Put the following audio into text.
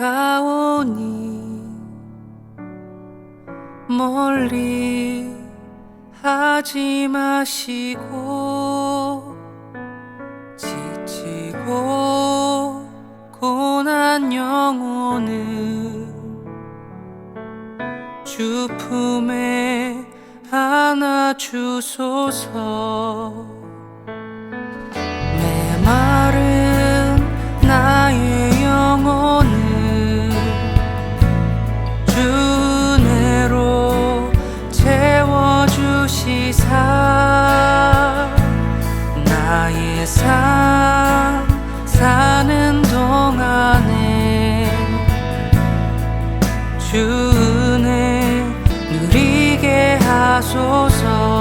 다가오니 멀리 하지 마시고 지치고 고난 영혼을 주 품에 안아주소서 주 은혜 누리게 하소서